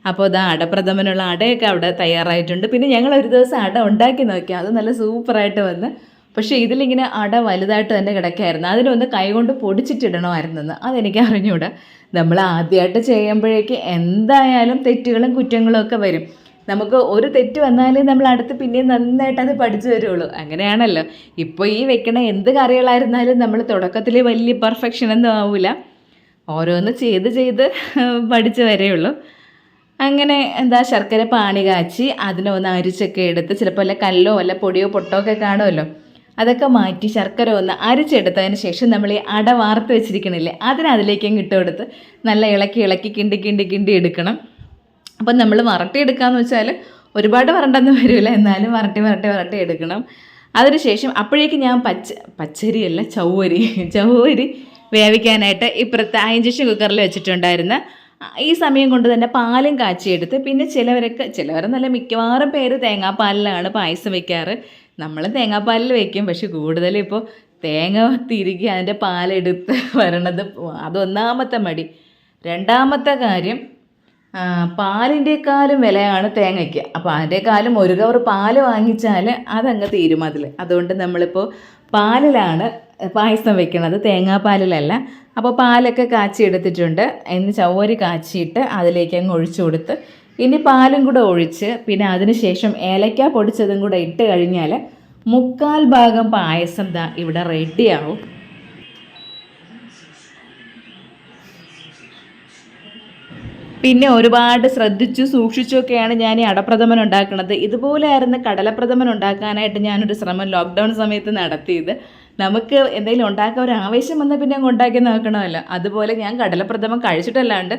അപ്പോൾ ഇതാ അടപ്രഥമനുള്ള അടയൊക്കെ അവിടെ തയ്യാറായിട്ടുണ്ട്. പിന്നെ ഞങ്ങൾ ഒരു ദിവസം അട ഉണ്ടാക്കി നോക്കി. അത് നല്ല സൂപ്പറായിട്ട് വന്ന്. പക്ഷേ ഇതിലിങ്ങനെ അട വലുതായിട്ട് തന്നെ കിടക്കായിരുന്നു. അതിനൊന്ന് കൈകൊണ്ട് പൊടിച്ചിട്ടിടണമായിരുന്നെന്ന് അതെനിക്ക് അറിഞ്ഞൂടാ. നമ്മൾ ആദ്യമായിട്ട് ചെയ്യുമ്പോഴേക്ക് എന്തായാലും തെറ്റുകളും കുറ്റങ്ങളും ഒക്കെ വരും. നമുക്ക് ഒരു തെറ്റ് വന്നാലേ നമ്മൾ അടുത്ത് പിന്നെയും നന്നായിട്ട് അത് പഠിച്ചു വരുള്ളൂ അങ്ങനെയാണല്ലോ. ഇപ്പോൾ ഈ വെക്കണ എന്ത് കറികളായിരുന്നാലും നമ്മൾ തുടക്കത്തിൽ വലിയ പെർഫെക്ഷൻ ഒന്നും ആവില്ല ഓരോന്ന് ചെയ്ത് ചെയ്ത് പഠിച്ചു വരെയുള്ളൂ. അങ്ങനെ എന്താ ശർക്കര പാണി കാച്ചി അതിനെ ഒന്ന് അരിച്ചൊക്കെ എടുത്ത് ചിലപ്പോൾ വല്ല കല്ലോ വല്ല പൊടിയോ പൊട്ടോ ഒക്കെ കാണുമല്ലോ. അതൊക്കെ മാറ്റി ശർക്കര ഒന്ന് അരിച്ചെടുത്തതിന് ശേഷം നമ്മൾ ഈ അട വാർത്ത് വെച്ചിരിക്കണില്ലേ അതിനതിലേക്കും കൊടുത്ത് നല്ല ഇളക്കി ഇളക്കി കിണ്ടി കിണ്ടി കിണ്ടി എടുക്കണം. അപ്പം നമ്മൾ വരട്ടി എടുക്കാന്ന് വെച്ചാൽ ഒരുപാട് വരണ്ടെന്ന് വരില്ല എന്നാലും വരട്ടി വരട്ടി വരട്ടി എടുക്കണം. അതിനുശേഷം അപ്പോഴേക്ക് ഞാൻ പച്ച പച്ചരിയല്ല ചൗവരി ചൗവരി വേവിക്കാനായിട്ട് ഇപ്പുറത്തെ ഇഞ്ചക്ഷൻ കുക്കറിൽ വെച്ചിട്ടുണ്ടായിരുന്ന ഈ സമയം കൊണ്ട് തന്നെ പാലും കാച്ചിയെടുത്ത് പിന്നെ ചിലവരൊക്കെ ചിലവരെന്നല്ല മിക്കവാറും പേര് തേങ്ങാപ്പാലിലാണ് പായസം വെക്കാറ്. നമ്മൾ തേങ്ങാപ്പാലിൽ വെക്കും പക്ഷെ കൂടുതലും ഇപ്പോൾ തേങ്ങ തിരികെ അതിന്റെ പാലെടുത്ത് വരണത് അതൊന്നാമത്തെ മടി. രണ്ടാമത്തെ കാര്യം പാലിന്റെക്കാളും വിലയാണ് തേങ്ങയ്ക്ക്. അപ്പോൾ അതിന്റെക്കാളും ഒരു കവർ പാൽ വാങ്ങിച്ചാൽ അതങ്ങ് തീരും അതിൽ അതുകൊണ്ട് നമ്മളിപ്പോൾ പാലിലാണ് പായസം വെക്കണത്. തേങ്ങാപ്പാലിലല്ല. അപ്പോൾ പാലൊക്കെ കാച്ചി എടുത്തിട്ടുണ്ട് എന്ന് ചവരി കാച്ചിയിട്ട് അതിലേക്ക് അങ്ങ് ഒഴിച്ചു കൊടുത്ത് ഇനി പാലും കൂടെ ഒഴിച്ച് പിന്നെ അതിന് ശേഷം ഏലക്ക പൊടിച്ചതും കൂടെ ഇട്ട് കഴിഞ്ഞാൽ മുക്കാൽ ഭാഗം പായസം ദാ ഇവിടെ റെഡിയാവും പിന്നെ ഒരുപാട് ശ്രദ്ധിച്ചു സൂക്ഷിച്ചൊക്കെയാണ് ഞാൻ ഈ അടപ്രഥമൻ ഉണ്ടാക്കുന്നത്. ഇതുപോലെയായിരുന്നു കടലപ്രഥമൻ ഉണ്ടാക്കാനായിട്ട് ഞാനൊരു ശ്രമം ലോക്ക്ഡൗൺ സമയത്ത് നടത്തിയത്. നമുക്ക് എന്തെങ്കിലും ഉണ്ടാക്കാൻ ഒരു ആവേശം വന്നാൽ പിന്നെ അങ്ങ് ഉണ്ടാക്കി നോക്കണമല്ലോ. അതുപോലെ ഞാൻ കടലപ്രഥമൻ കഴിച്ചിട്ടല്ലാണ്ട്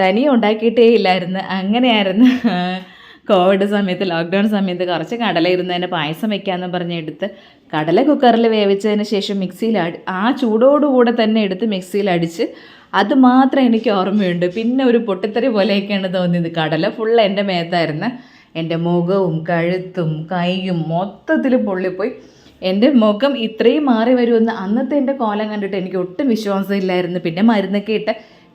തനിയെ ഉണ്ടാക്കിയിട്ടേ ഇല്ലായിരുന്നു. അങ്ങനെയായിരുന്നു കോവിഡ് സമയത്ത് ലോക്ക്ഡൗൺ സമയത്ത് കുറച്ച് കടല ഇരുന്നതിന് പായസം വെക്കാമെന്ന് പറഞ്ഞ് എടുത്ത് കടല കുക്കറിൽ വേവിച്ചതിന് ശേഷം മിക്സിയിൽ ആ ചൂടോടുകൂടെ തന്നെ എടുത്ത് മിക്സിയിൽ അടിച്ച് അത് മാത്രം എനിക്ക് ഓർമ്മയുണ്ട്. പിന്നെ ഒരു പൊട്ടിത്തെറി പോലെയൊക്കെയാണ് തോന്നിയത്. കടല ഫുൾ എന്റെ മേത്തായിരുന്നു. എന്റെ മുഖവും കഴുത്തും കൈയും മൊത്തത്തിൽ പൊള്ളിപ്പോയി. എന്റെ മുഖം ഇത്രയും മാറി വരുമെന്ന് അന്നത്തെ എന്റെ കോലം കണ്ടിട്ട് എനിക്ക് ഒട്ടും വിശ്വാസം ഇല്ലായിരുന്നു. പിന്നെ മരുന്നൊക്കെ ഇട്ട്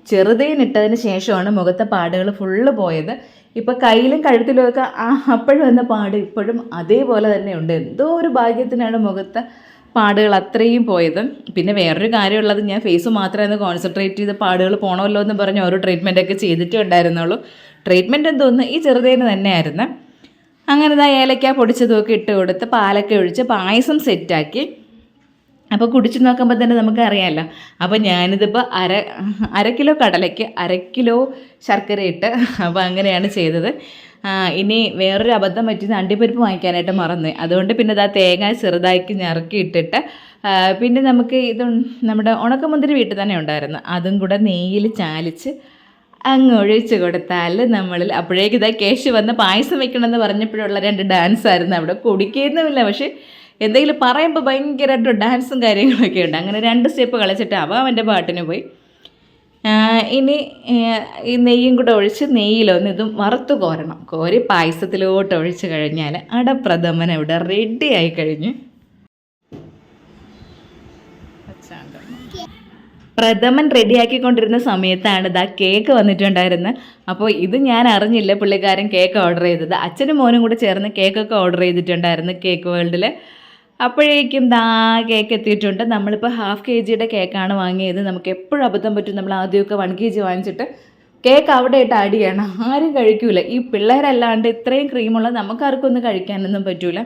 ചെറുതേനിട്ടതിന് ശേഷമാണ് മുഖത്തെ പാടുകൾ ഫുള്ള് പോയത്. ഇപ്പം കയ്യിലും കഴുത്തിലും ഒക്കെ ആ അപ്പോഴും വന്ന പാട് ഇപ്പോഴും അതേപോലെ തന്നെ ഉണ്ട്. എന്തോ ഒരു ഭാഗ്യത്തിനാണ് മുഖത്തെ പാടുകൾ അത്രയും പോയത്. പിന്നെ വേറൊരു കാര്യമുള്ളത് ഞാൻ ഫേസ് മാത്രമായിരുന്നു കോൺസെൻട്രേറ്റ് ചെയ്ത് പാടുകൾ പോകണമല്ലോ എന്ന് പറഞ്ഞ് ഓരോ ട്രീറ്റ്മെന്റ് ഒക്കെ ചെയ്തിട്ടേ ഉണ്ടായിരുന്നുള്ളൂ. ട്രീറ്റ്മെന്റ് എന്തോന്ന് ഈ ചെറുതേന് തന്നെയായിരുന്നു. അങ്ങനെ ഇതാ ഏലക്ക പൊടിച്ചതൊക്കെ ഇട്ട് കൊടുത്ത് പാലൊക്കെ ഒഴിച്ച് പായസം സെറ്റാക്കി അപ്പോൾ കുടിച്ച് നോക്കുമ്പോൾ തന്നെ നമുക്ക് അറിയാമല്ലോ അപ്പോൾ ഞാനിതിപ്പോൾ അര അര കിലോ കടലയ്ക്ക് അര കിലോ ശർക്കര ഇട്ട് അപ്പോൾ അങ്ങനെയാണ് ചെയ്തത്. ഇനി വേറൊരു അബദ്ധം പറ്റിയത് അണ്ടിപ്പരിപ്പ് വാങ്ങിക്കാനായിട്ട് മറന്നു. അതുകൊണ്ട് പിന്നെ ഇതാ തേങ്ങ ചെറുതാക്കി ഞറുക്കി ഇട്ടിട്ട് പിന്നെ നമുക്ക് ഇത് നമ്മുടെ ഉണക്കമുന്തിരി വീട്ടിൽ തന്നെ ഉണ്ടായിരുന്നു. അതും കൂടെ നെയ്യിൽ ചാലിച്ച് അങ്ങ് ഒഴിച്ചു കൊടുത്താൽ നമ്മളിൽ അപ്പോഴേക്ക് ഇതാ കേശ് വന്ന് പായസം വെക്കണമെന്ന് പറഞ്ഞപ്പോഴുള്ള രണ്ട് ഡാൻസ് ആയിരുന്നു. അവിടെ കുടിക്കുന്നുമില്ല പക്ഷേ എന്തെങ്കിലും പറയുമ്പോൾ ഭയങ്കരമായിട്ട് ഡാൻസും കാര്യങ്ങളൊക്കെ ഉണ്ട്. അങ്ങനെ രണ്ട് സ്റ്റെപ്പ് കളിച്ചിട്ട് അവ അവന്റെ പാട്ടിന് പോയി. ഇനി ഈ നെയ്യും കൂടെ ഒഴിച്ച് നെയ്യിലൊന്ന് ഇതും വറുത്ത് കോരണം. കോരി പായസത്തിലോട്ട് ഒഴിച്ച് കഴിഞ്ഞാൽ അടപ്രഥമൻ ഇവിടെ റെഡി ആയി കഴിഞ്ഞു. പ്രഥമൻ റെഡിയാക്കിക്കൊണ്ടിരുന്ന സമയത്താണ് ഇതാ കേക്ക് വന്നിട്ടുണ്ടായിരുന്നത് അപ്പോൾ ഇത് ഞാൻ അറിഞ്ഞില്ല പുള്ളിക്കാരൻ കേക്ക് ഓർഡർ ചെയ്തത്. അച്ഛനും മോനും കൂടെ ചേർന്ന് കേക്കൊക്കെ ഓർഡർ ചെയ്തിട്ടുണ്ടായിരുന്നു കേക്ക് വേൾഡിൽ അപ്പോഴേക്കും ദാ കേക്ക് എത്തിയിട്ടുണ്ട്. നമ്മളിപ്പോൾ ഹാഫ് കെ ജിയുടെ കേക്കാണ് വാങ്ങിയത്. നമുക്ക് എപ്പോഴും അബദ്ധം പറ്റും. നമ്മൾ ആദ്യമൊക്കെ വൺ കെ ജി വാങ്ങിച്ചിട്ട് കേക്ക് അവിടെ ഇട്ട് ആഡ് ചെയ്യണം ആരും കഴിക്കൂല. ഈ പിള്ളേരല്ലാണ്ട് ഇത്രയും ക്രീമുള്ള നമുക്കാർക്കും ഒന്നും കഴിക്കാനൊന്നും പറ്റൂല.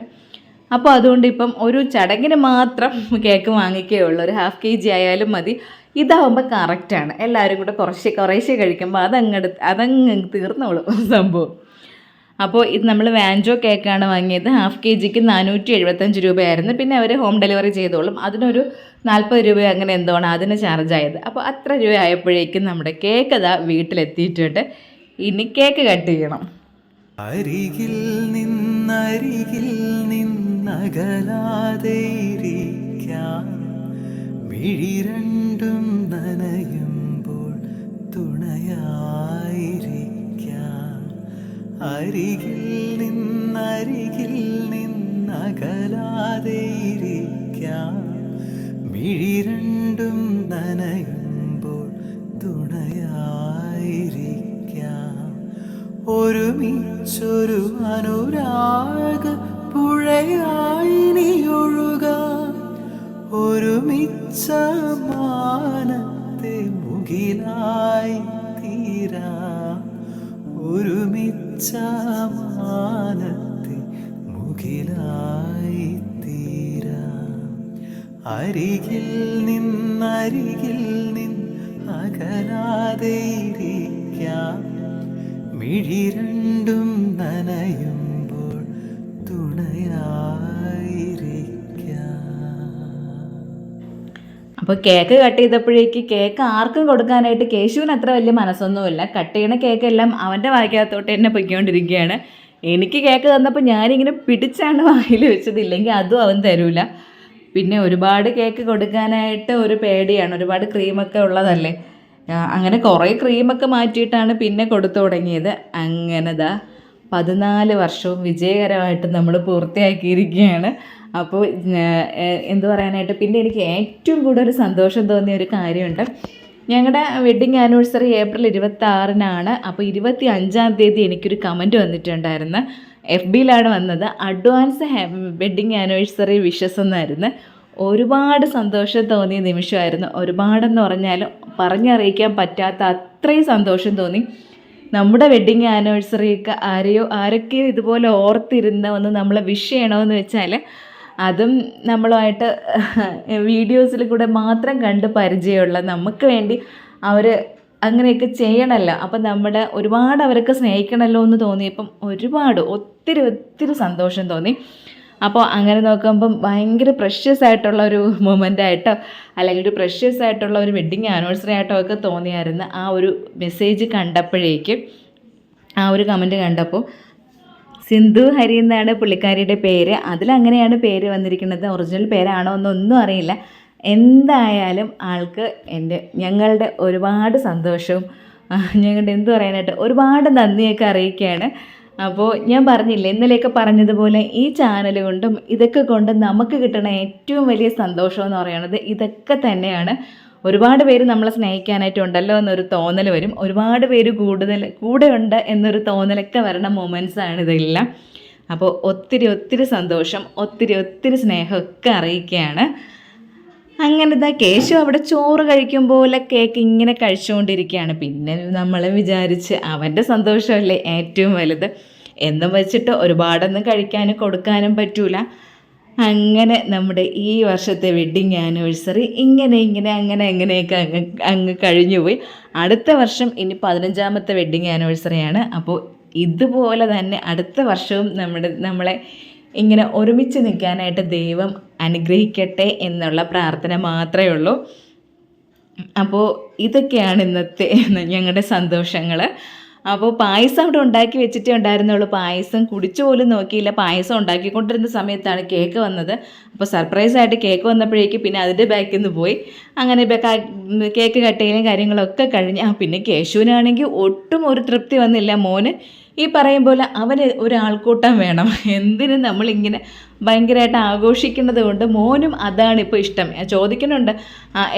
അപ്പോൾ അതുകൊണ്ട് ഇപ്പം ഒരു ചടങ്ങിന് മാത്രം കേക്ക് വാങ്ങിക്കേ ഉള്ളൂ ഒരു ഹാഫ് കെ ജി ആയാലും മതി. ഇതാവുമ്പോൾ കറക്റ്റാണ് എല്ലാവരും കൂടെ കുറച്ച് കുറേശ്ശേ കഴിക്കുമ്പോൾ അതങ്ങട് അതങ്ങ് തീർന്നോളൂ സംഭവം. അപ്പോൾ ഇത് നമ്മൾ വാൻജോ കേക്കാണ് വാങ്ങിയത്. ഹാഫ് കെ ജിക്ക് നാനൂറ്റി എഴുപത്തഞ്ച് രൂപയായിരുന്നു. പിന്നെ അവർ ഹോം ഡെലിവറി ചെയ്തോളും. അതിനൊരു നാൽപ്പത് രൂപ അങ്ങനെ എന്തോ ആണ് അതിന് ചാർജ് ആയത് അപ്പോൾ അത്ര രൂപ ആയപ്പോഴേക്കും നമ്മുടെ കേക്ക് അതാ വീട്ടിലെത്തിയിട്ടുണ്ട്. ഇനി കേക്ക് കട്ട് ചെയ്യണം. അരികിൽ നിന്നരികിൽ നിന്നകലാതെ മിഴി രണ്ടും നനയുമ്പോൾ അരികിൽ നിന്നരികിൽ നിന്നകലാതെ ഇരിക്കാം മിഴി രണ്ടും നനയുമ്പോൾ തുണയായിരിക്കാം. ഒരുമിച്ചൊരു അനുരാഗ പുഴയായി നീ ഒഴുകാം. ഒരുമിച്ച മാനത്തെ മുകിലായി ഒരുമിച്ച മുഖിലായി തീരാം അരികിൽ നിന്നരികിൽ നിൻ അകലാതെ ഇരിക്കാം. മിഴി അപ്പോൾ കേക്ക് കട്ട് ചെയ്തപ്പോഴേക്ക് കേക്ക് ആർക്കും കൊടുക്കാനായിട്ട് കേശുവിന് അത്ര വലിയ മനസ്സൊന്നുമില്ല. കട്ട് ചെയ്യണ കേക്കെല്ലാം അവന്റെ വായിക്കകത്തോട്ട് തന്നെ പൊയ്ക്കൊണ്ടിരിക്കുകയാണ്. എനിക്ക് കേക്ക് തന്നപ്പോൾ ഞാനിങ്ങനെ പിടിച്ചാണ് വായിൽ വെച്ചത്. ഇല്ലെങ്കിൽ അതും അവൻ തരൂല. പിന്നെ ഒരുപാട് കേക്ക് കൊടുക്കാനായിട്ട് ഒരു പേടിയാണ്. ഒരുപാട് ക്രീമൊക്കെ ഉള്ളതല്ലേ? അങ്ങനെ കുറേ ക്രീമൊക്കെ മാറ്റിയിട്ടാണ് പിന്നെ കൊടുത്തു തുടങ്ങിയത്. അങ്ങനെതാ പതിനാല് വർഷവും വിജയകരമായിട്ട് നമ്മൾ പൂർത്തിയാക്കിയിരിക്കുകയാണ്. അപ്പോൾ എന്ത് പറയാനായിട്ട് പിന്നെ എനിക്ക് ഏറ്റവും കൂടുതൽ സന്തോഷം തോന്നിയ ഒരു കാര്യമുണ്ട്. ഞങ്ങളുടെ വെഡ്ഡിങ് ആനിവേഴ്സറി ഏപ്രിൽ ഇരുപത്തി ആറിനാണ് അപ്പോൾ ഇരുപത്തി അഞ്ചാം തീയതി എനിക്കൊരു കമന്റ് വന്നിട്ടുണ്ടായിരുന്നു. എഫ് ബിയിലാണ് വന്നത്. അഡ്വാൻസ് വെഡ്ഡിങ് ആനിവേഴ്സറി വിഷസ് എന്നായിരുന്നു. ഒരുപാട് സന്തോഷം തോന്നിയ നിമിഷമായിരുന്നു. ഒരുപാടെന്ന് പറഞ്ഞാൽ പറഞ്ഞറിയിക്കാൻ പറ്റാത്ത അത്രയും സന്തോഷം തോന്നി. നമ്മുടെ വെഡ്ഡിങ് ആനിവേഴ്സറിയൊക്കെ ആരെയോ ആരൊക്കെയോ ഇതുപോലെ ഓർത്തിരുന്ന ഒന്ന് നമ്മളെ വിഷ് ചെയ്യണമെന്ന് വെച്ചാൽ അതും നമ്മളുമായിട്ട് വീഡിയോസിൽ കൂടെ മാത്രം കണ്ട് പരിചയമുള്ള നമുക്ക് വേണ്ടി അവർ അങ്ങനെയൊക്കെ ചെയ്യണമല്ലോ അപ്പം നമ്മുടെ ഒരുപാട് അവരൊക്കെ സ്നേഹിക്കണമല്ലോ എന്ന് തോന്നിയപ്പം ഒരുപാട് ഒത്തിരി ഒത്തിരി സന്തോഷം തോന്നി. അപ്പോൾ അങ്ങനെ നോക്കുമ്പം ഭയങ്കര പ്രഷ്യസ് ആയിട്ടുള്ള ഒരു മൊമെന്റ് ആയിട്ടോ അല്ലെങ്കിൽ ഒരു പ്രഷ്യസ് ആയിട്ടുള്ള ഒരു വെഡ്ഡിങ് ആനിവേഴ്സറി ആയിട്ടോ ഒക്കെ തോന്നിയായിരുന്നു ആ ഒരു മെസ്സേജ് കണ്ടപ്പോഴേക്കും ആ ഒരു കമന്റ് കണ്ടപ്പോൾ. സിന്ധു ഹരി എന്നാണ് പുള്ളിക്കാരിയുടെ പേര്. അതിലങ്ങനെയാണ് പേര് വന്നിരിക്കുന്നത്. ഒറിജിനൽ പേരാണോ എന്നൊന്നും അറിയില്ല. എന്തായാലും ആൾക്ക് എന്റെ ഞങ്ങളുടെ ഒരുപാട് സന്തോഷവും ഞങ്ങളുടെ എന്തു പറയാനായിട്ട് ഒരുപാട് നന്ദിയൊക്കെ അറിയിക്കുകയാണ്. അപ്പോൾ ഞാൻ പറഞ്ഞില്ലേ ഇന്നലെയൊക്കെ പറഞ്ഞതുപോലെ ഈ ചാനൽ കൊണ്ടും ഇതൊക്കെ കൊണ്ടും നമുക്ക് കിട്ടുന്ന ഏറ്റവും വലിയ സന്തോഷം എന്ന് പറയുന്നത് ഇതൊക്കെ തന്നെയാണ്. ഒരുപാട് പേര് നമ്മളെ സ്നേഹിക്കാനായിട്ടുണ്ടല്ലോ എന്നൊരു തോന്നൽ വരും. ഒരുപാട് പേര് കൂടുതൽ കൂടെ ഉണ്ട് എന്നൊരു തോന്നലൊക്കെ വരണ മൊമെൻസാണ് ഇതെല്ലാം. അപ്പോൾ ഒത്തിരി ഒത്തിരി സന്തോഷം ഒത്തിരി ഒത്തിരി സ്നേഹമൊക്കെ അറിയിക്കുകയാണ്. അങ്ങനെ ഇതാ കേശു അവിടെ ചോറ് കഴിക്കും പോലെ കേക്ക് ഇങ്ങനെ കഴിച്ചുകൊണ്ടിരിക്കുകയാണ്. പിന്നെ നമ്മൾ വിചാരിച്ച് അവന്റെ സന്തോഷമല്ലേ ഏറ്റവും വലുത്. എന്നും വെച്ചിട്ട് ഒരുപാടൊന്നും കഴിക്കാനും കൊടുക്കാനും പറ്റൂല. അങ്ങനെ നമ്മുടെ ഈ വർഷത്തെ വെഡ്ഡിങ് ആനിവേഴ്സറി ഇങ്ങനെ ഇങ്ങനെ അങ്ങനെ അങ്ങനെയൊക്കെ അങ്ങ് അങ്ങ് കഴിഞ്ഞുപോയി. അടുത്ത വർഷം ഇനി പതിനഞ്ചാമത്തെ വെഡ്ഡിങ് ആനിവേഴ്സറിയാണ് അപ്പോൾ ഇതുപോലെ തന്നെ അടുത്ത വർഷവും നമ്മുടെ നമ്മളെ ഇങ്ങനെ ഒരുമിച്ച് നിൽക്കാനായിട്ട് ദൈവം അനുഗ്രഹിക്കട്ടെ എന്നുള്ള പ്രാർത്ഥന മാത്രമേ ഉള്ളൂ. അപ്പോൾ ഇതൊക്കെയാണ് ഇന്നത്തെ ഞങ്ങളുടെ സന്തോഷങ്ങൾ അപ്പോൾ പായസം അവിടെ ഉണ്ടാക്കി വെച്ചിട്ടേ ഉണ്ടായിരുന്നുള്ളൂ. പായസം കുടിച്ചു പോലും നോക്കിയില്ല. പായസം ഉണ്ടാക്കിക്കൊണ്ടിരുന്ന സമയത്താണ് കേക്ക് വന്നത്. അപ്പോൾ സർപ്രൈസ് ആയിട്ട് കേക്ക് വന്നപ്പോഴേക്ക് പിന്നെ അതിന്റെ ബാക്കിൽ നിന്ന് പോയി. അങ്ങനെ കേക്ക് കട്ട് കാര്യങ്ങളൊക്കെ കഴിഞ്ഞ്. ആ പിന്നെ കേശുവിനാണെങ്കിൽ ഒട്ടും ഒരു തൃപ്തി വന്നില്ല മോന്. ഈ പറയും പോലെ അവന് ഒരു ആൾക്കൂട്ടം വേണം. എന്തിനും നമ്മളിങ്ങനെ ഭയങ്കരമായിട്ട് ആഘോഷിക്കുന്നത് കൊണ്ട് മോനും അതാണ് ഇപ്പോൾ ഇഷ്ടം. ചോദിക്കുന്നുണ്ട്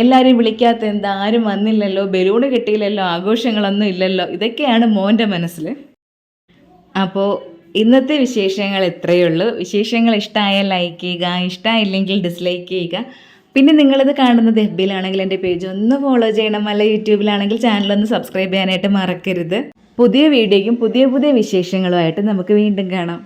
എല്ലാവരും വിളിക്കാത്ത എന്താ? ആരും വന്നില്ലല്ലോ? ബലൂണ് കിട്ടിയില്ലല്ലോ? ആഘോഷങ്ങളൊന്നും ഇല്ലല്ലോ? ഇതൊക്കെയാണ് മോന്റെ മനസ്സിൽ അപ്പോൾ ഇന്നത്തെ വിശേഷങ്ങൾ ഇത്രയേ ഉള്ളൂ. വിശേഷങ്ങൾ ഇഷ്ടമായാൽ ലൈക്ക് ചെയ്യുക ഇഷ്ടമായില്ലെങ്കിൽ ഡിസ്ലൈക്ക് ചെയ്യുക. പിന്നെ നിങ്ങളിത് കാണുന്നത് എഫ് ബിയിലാണെങ്കിൽ എന്റെ പേജ് ഒന്ന് ഫോളോ ചെയ്യണം. അല്ല യൂട്യൂബിലാണെങ്കിൽ ചാനലൊന്ന് സബ്സ്ക്രൈബ് ചെയ്യാനായിട്ട് മറക്കരുത്. പുതിയ വീഡിയോയ്ക്കും പുതിയ പുതിയ വിശേഷങ്ങളുമായിട്ട് നമുക്ക് വീണ്ടും കാണാം.